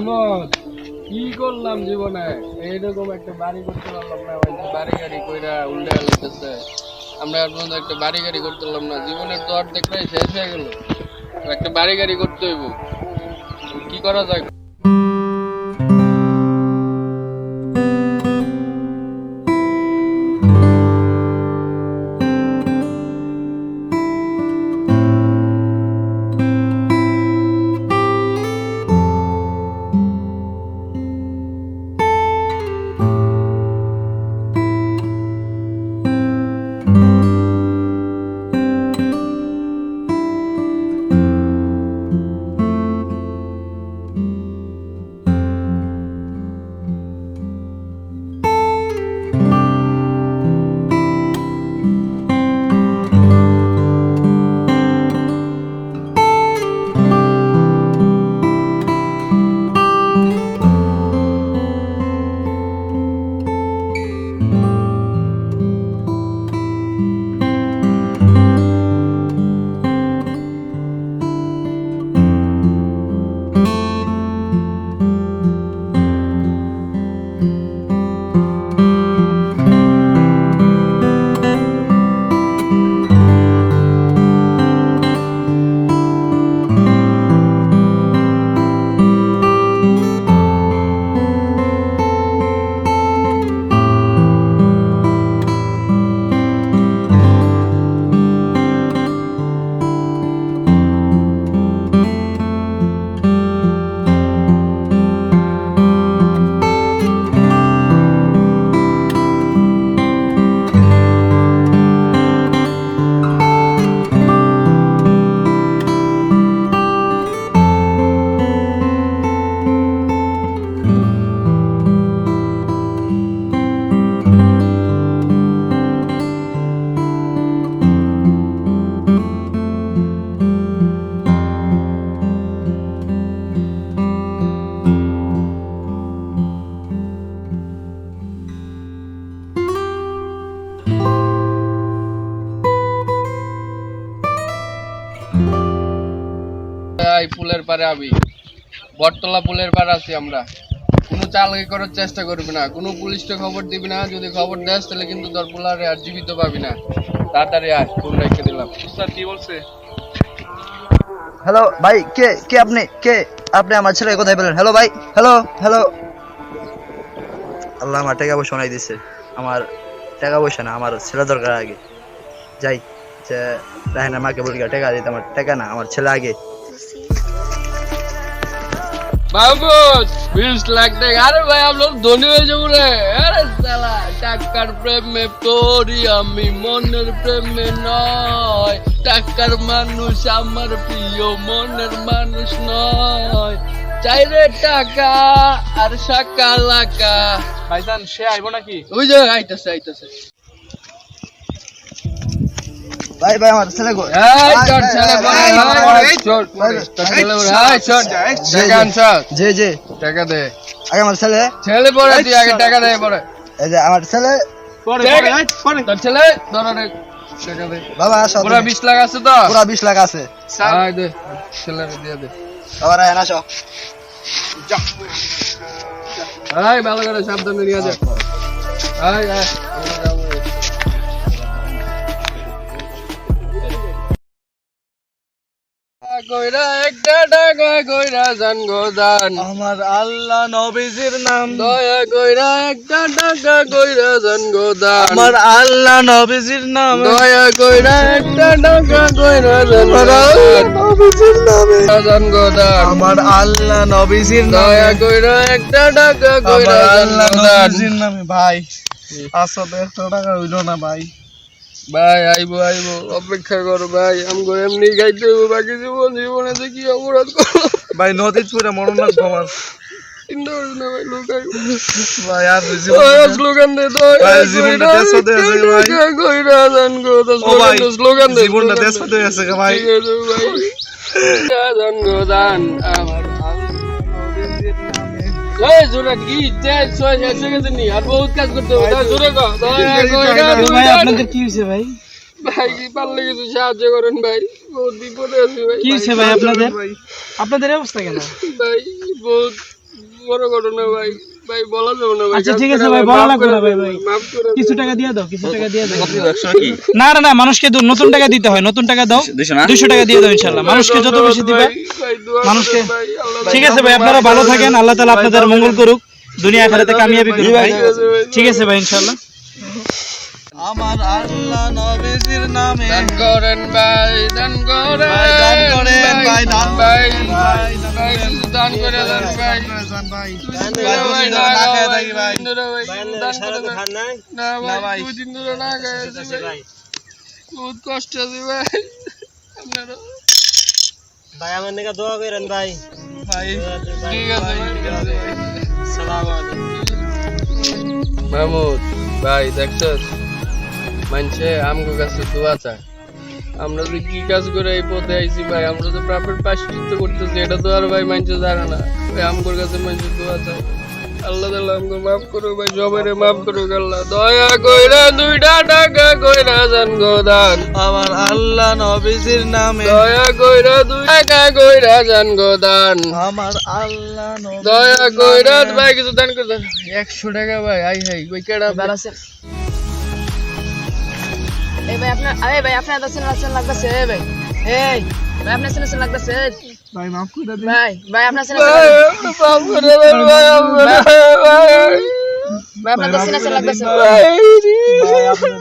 রহমত কি করলাম জীবনে? এইরকম একটা বাড়ি করতে পারলাম না বাড়ি গাড়ি কইরা উল্টে গেছে আমরা আর পর্যন্ত একটা বাড়ি গাড়ি করতে পারলাম না, জীবনের তো অর্ধেকটাই শেষ হয়ে গেল। একটা বাড়ি গাড়ি করতে হইব। কি করা যায় এই পুলের পারে আমি। বটতলা পুলের পারে আছি আমরা। কোনো চালাকি করার চেষ্টা করবি না। কোনো পুলিশকে খবর দিবি না। যদি খবর দেস তাহলে কিন্তু তোর পোলারে আর জীবিত পাবি না। তাড়াতাড়ি আয় ফোন রেখে দিলাম। স্যার কি বলছে? হ্যালো ভাই কে কে আপনি? কে? আপনি আমার ছেলে কোথায় পেলেন হ্যালো ভাই হ্যালো হ্যালো আল্লাহ আমার টাকা পয়সা নাই দিছে। আমার টাকা পয়সা না আমার ছেলে দরকার আগে। যাই যে রাহেনা মাকে বলি টাকা দিতে আমার টাকা না আমার ছেলে আগে। বাবুস বিশ লাখ টাকা আরে ভাই আমরা ধনী হয়ে যাব রে। আরে সালা টাকার প্রেমে পড়ি আমি মনের প্রেমে নয়। টাকার মানুষ আমার প্রিয় মনের মানুষ নয়। চাই রে টাকা আর সাকা লাকা ভাইজান সে আইব নাকি? ওই যে আইতাছে আইতাছে। ভাই ভাই আমার ছেলে কই? এই তোর ভাই, ছেলে ভাই, এই ছেলে বড়, এই টাকা আনছস? জি জি। টাকা দে। আগে আমার ছেলে। ছেলে পরে তুই আগে টাকা দে পরে। এই যে আমার ছেলে। পরে পরে পরে। তোর ছেলে? ধর টাকা দে। বাবা আসো পুরা তুমি। বিশ লাখ আছে তো? পুরা বিশ লাখ আছে। আয় দে ছেলেরে দিয়ে দে। বাবা রাহেন আসো। আয় ভালো করে সাবধানে নিয়ে যা। আয় আয়। কইরা একটা টাকা কইরা জান গো দান আমার আল্লাহ নবীজির নাম। দয়া কইরা একটা টাকা কইরা জান গো দান আমার আল্লাহ নবীজির নাম। দয়া কইরা একটা টাকা কইরা জান গো দান নবীজির নামে। জান গো দান আমার আল্লাহ নবীজির দয়া কইরা একটা টাকা কইরা জান আল্লাহ গো নবীজির নামে। ভাই আসলে একশো টাকা হইল না ভাই। ভাই আইবো আইবো অপেক্ষা করো ভাই আমগো এমনি গাইতে হইবো বাকি জীবন জীবনে যে কি অপরাধ করল ভাই নদীর পুরে মরণ আমার না ভাই, জীবনটা দেশ আছে, ভাই। আমার এই জোরে কি তেজ ছয় এসে গেছে নি আর বহুত কাজ করতে হবে দয়া জোরে কর দয়া কইরা কি হয়েছে ভাই? ভাই কি পারলে কিছু সাহায্য করেন ভাই বহুত বিপদে আছি ভাই। কি হয়েছে ভাই আপনাদের? আপনাদের অবস্থা কেন ভাই বহুত বড় ঘটনা ভাই ভাই বলা যাবে না ভাই আচ্ছা, ঠিক আছে ভাই, ভাই, বলা লাগবে না ভাই, ভাই। মাফ করে দেন। কিছু টাকা দিয়ে দাও কিছু টাকা দিয়ে দাও। না না না মানুষকে নতুন টাকা দিতে হয় নতুন টাকা দাও। দুশো টাকা দিয়ে দাও ইনশাল্লাহ মানুষকে যত বেশি দিবে মানুষকে ঠিক আছে ভাই আপনারা ভালো থাকেন আল্লাহ তালা আপনাদের মঙ্গল করুক দুনিয়া আখারাতে কামিয়াবি করুক ভাই। ঠিক আছে ভাই ইনশাল্লাহ আমার আল্লাহ নবীজির নামে দান করেন ভাই দান করেন ভাই, দান করেন, ভাই, দান ভাই করেন, ভাই ভাই, ভাই কিছু দান করে দেন ভাই। জান ভাই ভাই, ভাই, না খেয়ে ভাই, থাকি ভাই। দান করে দেন। না না ভাই ভাই। দুই দিন ধরে না খাইছি ভাই। বহুত কষ্ট আছে ভাই। আপনারা ভাই আমার নিকা দোয়া করেন ভাই। ভাই ঠিক আছে ঠিক আছে সালাম মাহমুদ ভাই দেখছ মানছে আমগো কাছে দোয়া চায়। আমরা যে কি কাজ করে এই পথে আইছি ভাই আমরা তো প্রাপের পাশ করতেছি এটা তো আর ভাই মানছে জানে না। ভাই আমগোর কাছে মানছে দোয়া চায়। আল্লাহ তাআলা আমগো মাফ করো ভাই সবাইরে মাফ করো আল্লাহ। দয়া কইরা দুইটা টাকা কইরা জান গো দান। আমার আল্লাহ নবীজির নামে। দয়া কইরা দুই টাকা কইরা জান গো দান। আমার আল্লাহ দয়া কইরা ভাই কিছু দান করে দেন একশো টাকা ভাই আই হাই ওই কেডা এই ভাই আপনার আরে ভাই আপনার সিনেমা লাগতেছে এই ভাই। এই ভাই আপনার লাগতেছে ভাই মাফ করে দিন। ভাই ভাই আপনার সিনেমা ভাই মাফ করে দেন ভাই ভাই ভাই আপনার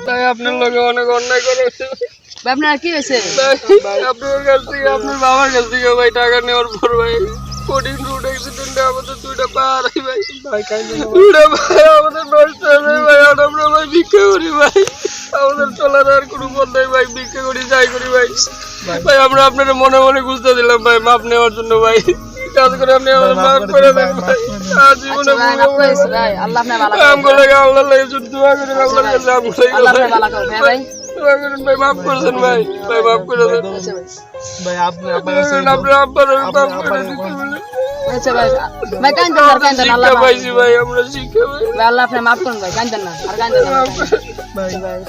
ভাই আপনার লোকে অনেক অন্যায় করেছে। ভাই আপনার কি হয়েছে? ভাই আপনার কাছ থেকে আপনার বাবার কাছ থেকে ভাই টাকা নেওয়ার পর ভাই কঠিন রুট অ্যাক্সিডেন্টে আমাদের দুইটা পা হারাই ভাই। দুইটা পা আমাদের নষ্ট হয়ে ভাই আর আমরা ভাই ভিক্ষা করি ভাই। আমাদের চলার আর কোনো পথ নাই ভাই ভিক্ষা করি যাই করি ভাই। ভাই। আমরা আপনার মনে মনে বুঝতে দিলাম ভাই মাপ নেওয়ার জন্য ভাই। কাজ করে আপনি আমাদের মাফ করে দেন ভাই। আর জীবনে ভাই আল্লাহ আপনার ভালো আল্লাহ লাগে আল্লাহ ভালো ভাই ভাই। মাফ ভাই ভাই। মাফ করে দেন। আচ্ছা ভাই। ভাই আপনি আপনার আব্বার মাফ করে দিতে আচ্ছা ভাই ভাই আল্লাহ আমরা শিক্ষা ভাই আল্লাহ আপনার মাফ করুন ভাই কান্দন না আর কান্দন না। ভাই ভাই।